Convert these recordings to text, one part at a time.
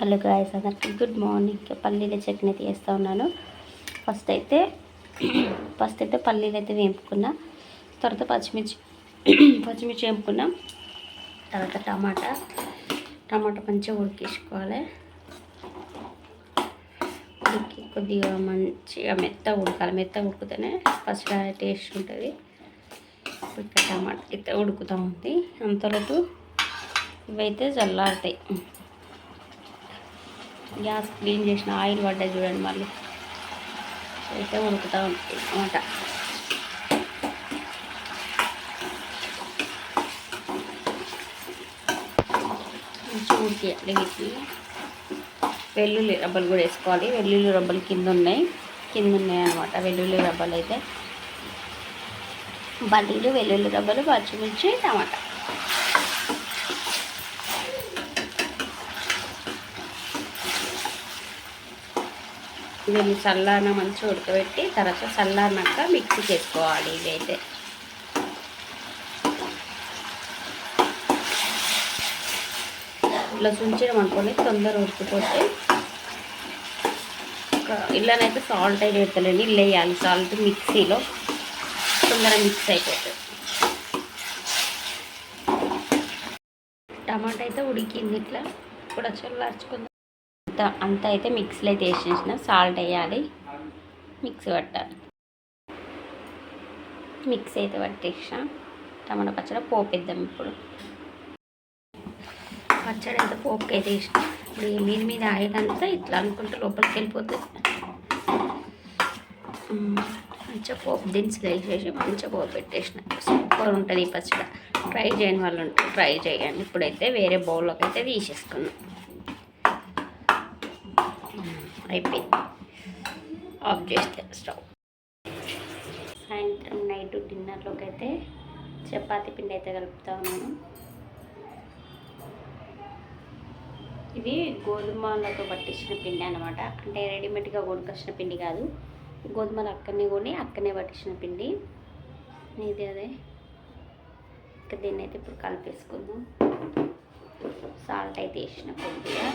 Hello guys అందరికి good morning పల్లీల చట్నీ అయితే వేస్తూ ఉన్నాను. ఫస్ట్ అయితే ఫస్ట్ అయితే పల్లీలు అయితే వేపుకున్నా. తర్వాత పచ్చిమిర్చి పచ్చిమిర్చి వేపుకున్నా. తర్వాత టమాటా. టమాటా మంచిగా ఉడికించుకోవాలి. ఉడికి కొద్దిగా మంచిగా మెత్తగా ఉడకాలి. మెత్తగా ఉడికితేనే ఫస్ట్ టేస్ట్ ఉంటుంది. ఇక్కడ టమాటా అయితే ఉడుకుతూ ఉంది. అంతలోపు ఇవైతే చల్లారుతాయి గ్యాస్ క్లీన్ చేసిన ఆయిల్ పడ్డది చూడండి మళ్ళీ. అయితే ఉడుకుతూ ఉంటుంది అనమాట ఉడికేయాలి వెల్లుల్లి రబ్బలు కూడా వేసుకోవాలి. వెల్లుల్లి రబ్బలు కింద ఉన్నాయి. కింద ఉన్నాయి అనమాట వెల్లుల్లి రబ్బలు అయితే. బల్లీలు వెల్లుల్లి రబ్బలు పచ్చిమిర్చి టమాటా. దీన్ని చల్లారన మంచిగా ఉడకబెట్టి తర్వాత చల్లారినాక మిక్సీ చేసుకోవాలి ఇవైతే ఇట్లా సుంచడం అనుకోండి తొందర ఉడికిపోతే ఇళ్ళనైతే సాల్ట్ అయితే పెడతలేండి ఇల్లు వేయాలి. సాల్ట్ మిక్సీలో తొందర మిక్స్ అయిపోతుంది. టమాటా అయితే ఉడికింది ఇట్లా. ఇప్పుడు చల్లార్చుకుందాం. అంతా అంతా అయితే మిక్సీలో అయితే వేసేసిన. సాల్ట్ వేయాలి. మిక్సీ పట్టాలి. మిక్సీ అయితే పట్టేసిన. టమాటా పచ్చడి పోపిద్దాం ఇప్పుడు. పచ్చడి అయితే పోపుకి అయితే వేసిన. ఇప్పుడు ఈ మీద మీద ఆయిల్ అంతా ఇట్లా అనుకుంటే లోపలికి వెళ్ళిపోతుంది మంచిగా పోపు దినుసులు వేసేసి మంచిగా పోపు పెట్టేసిన. సూపర్ ఉంటుంది ఈ పచ్చడి. ట్రై చేయని వాళ్ళు ఉంటారు ట్రై చేయండి. ఇప్పుడైతే వేరే బౌల్లోకి అయితే తీసేసుకున్నాం. అయిపోయింది. ఆఫ్ చేస్తే స్టవ్. సాయంత్రం నైట్ డిన్నర్లోకి అయితే చపాతీ పిండి అయితే కలుపుతా ఉన్నాను. ఇది గోధుమలతో పట్టించిన పిండి అనమాట అంటే రెడీమేడ్గా కొనుకొచ్చిన పిండి కాదు. గోధుమలు అక్కడనే కొని అక్కడనే పట్టించిన పిండి. ఇది అదే. ఇంకా దీన్ని అయితే ఇప్పుడు కలిపేసుకుందాం. సాల్ట్ అయితే వేసిన కొద్దిగా.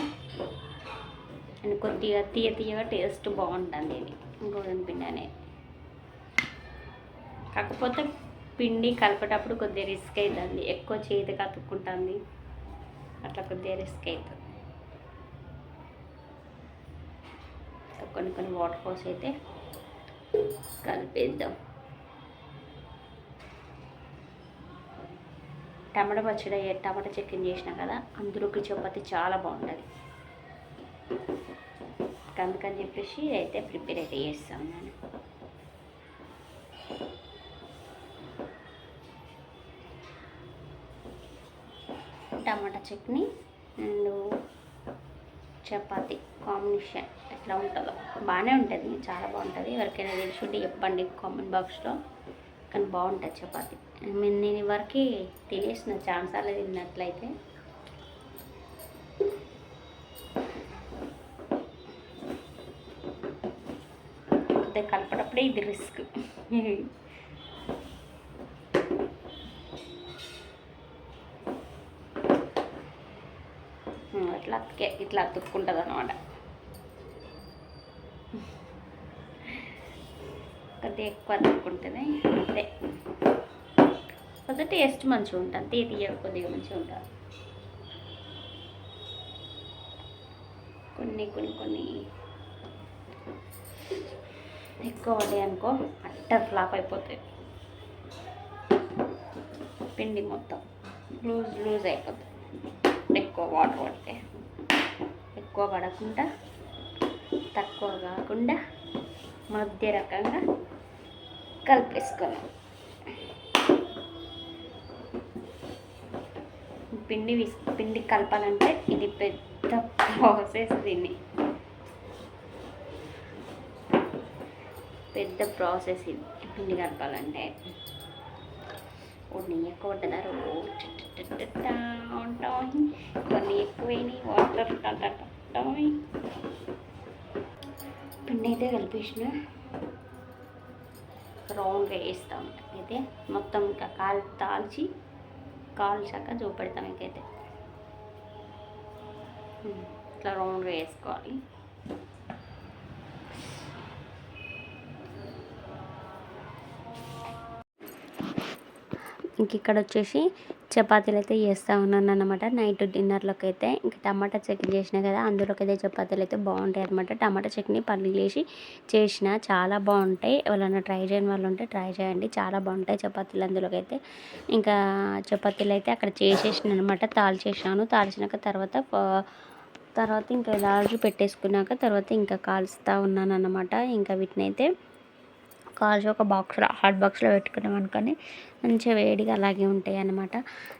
అండ్ కొద్దిగా తీయ తీయగా టేస్ట్ బాగుంటుంది ఇది. గోధుమ పిండి అనేది కాకపోతే పిండి కలిపేటప్పుడు కొద్దిగా రిస్క్ అవుతుంది ఎక్కువ చేతికి అతుక్కుంటుంది అట్లా కొద్దిగా రిస్క్ అవుతుంది కొన్ని కొన్ని వాటర్ పోసి అయితే కలిపేద్దాం. టమాటా పచ్చడి టమాటా చికెన్ చేసినా కదా అందులోకి చపాతి చాలా బాగుంటుంది. అందుకని చెప్పేసి అయితే ప్రిపేర్ అయితే చేస్తాను నేను. Tomato chutney and chapati combination ఎట్లా ఉంటుందో. బాగానే ఉంటుంది చాలా బాగుంటుంది. ఎవరికైనా తెలిసి ఉంటే చెప్పండి కామెంట్ బాక్స్లో. కానీ బాగుంటుంది చపాతి. నేను వరకు తినేసిన ఛాన్సాలు తిన్నట్లయితే. అయితే కలపడప్పుడే ఇది రిస్క్. ఇట్లా అతికే ఇట్లా అతుక్కుంటుంది అనమాట కొద్దిగా ఎక్కువ అతుక్కుంటుంది అంతే కొద్దిగా టేస్ట్ మంచిగా ఉంటుంది తీ తీయ కొద్దిగా మంచిగా ఉంటుంది. కొన్ని కొన్ని కొన్ని. ఎక్కువ పడ్డాయి అనుకో అట్ట ఫ్లాప్ అయిపోతాయి. పిండి మొత్తం లూజ్ లూజ్ అయిపోతుంది ఎక్కువ వాటర్ పడితే. ఎక్కువ పడకుండా తక్కువ కాకుండా మధ్య రకంగా కలిపేసుకోవాలి. పిండి పిండి కలపాలంటే ఇది పెద్ద ప్రాసెస్ దీన్ని. పెద్ద ప్రాసెస్ ఇది పిండి కలపాలంటే. నెయ్యి ఎక్కువ ఉంటుందా ఉంటాయి కొన్ని ఎక్కువైనాయి. వాటర్ ఉంటాయి పిండి అయితే కలిపేసిన రౌండ్గా వేస్తాం. అయితే మొత్తం ఇంకా కాల్ తాల్చి కాల్చాక చూపెడతాం ఇంకైతే. ఇట్లా రౌండ్గా వేసుకోవాలి. ఇంక ఇక్కడ వచ్చేసి చపాతీలు అయితే చేస్తూ ఉన్నాను అనమాట నైట్ డిన్నర్లోకి అయితే ఇంకా టమాటా చట్నీ చేసిన కదా అందులోకి అయితే చపాతీలు అయితే బాగుంటాయి అనమాట టమాటా చట్నీ పల్లీలు వేసి చేసిన చాలా బాగుంటాయి. ఎవరైనా ట్రై చేయని వాళ్ళు ఉంటే ట్రై చేయండి. చాలా బాగుంటాయి చపాతీలు అందులోకి అయితే ఇంకా చపాతీలు అయితే అక్కడ చేసేసిన అనమాట తాల్చేసాను తాల్చినాక తర్వాత తర్వాత ఇంకా లార్జ్ పెట్టేసుకున్నాక తర్వాత ఇంకా కాల్స్తూ ఉన్నాను అనమాట ఇంకా వీటిని అయితే కాల్చి ఒక బాక్స్లో హాట్ బాక్స్లో పెట్టుకున్నాం అనుకొని మంచిగా వేడిగా అలాగే ఉంటాయి అన్నమాట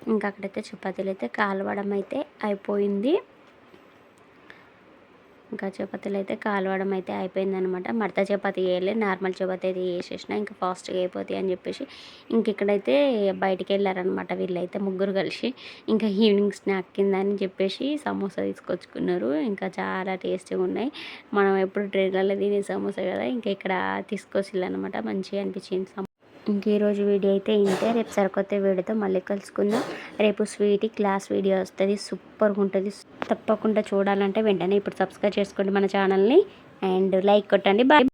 ఇంకా అక్కడైతే చపాతీలు అయితే కాలవడం అయితే అయిపోయింది. ఇంకా చపాతీలు అయితే కాలవడం అయితే అయిపోయిందనమాట మడత చపాతి వేయలే నార్మల్ చపాతీ అయితే వేసేసిన ఇంకా ఫాస్ట్గా అయిపోతాయి అని చెప్పేసి ఇంక ఇక్కడైతే బయటికి వెళ్ళారనమాట వీళ్ళైతే ముగ్గురు కలిసి. ఇంకా ఈవినింగ్ స్నాక్ కింద అని చెప్పేసి సమోసా తీసుకొచ్చుకున్నారు. ఇంకా చాలా టేస్టీగా ఉన్నాయి. మనం ఎప్పుడు ట్రైన్లలో తినే సమోసా కదా ఇంకా ఇక్కడ తీసుకొచ్చిల్లనమాట మంచిగా అనిపించింది ఇంక ఈరోజు వీడియో అయితే ఇంతే. రేపు సరికొత్త వీడియోతో మళ్ళీ కలుసుకుందాం. రేపు స్వీటీ క్లాస్ వీడియో వస్తుంది. సూపర్గా ఉంటుంది. తప్పకుండా చూడాలంటే వెంటనే ఇప్పుడు సబ్స్క్రైబ్ చేసుకోండి మన ఛానల్ని. అండ్ లైక్ కొట్టండి. బాయ్.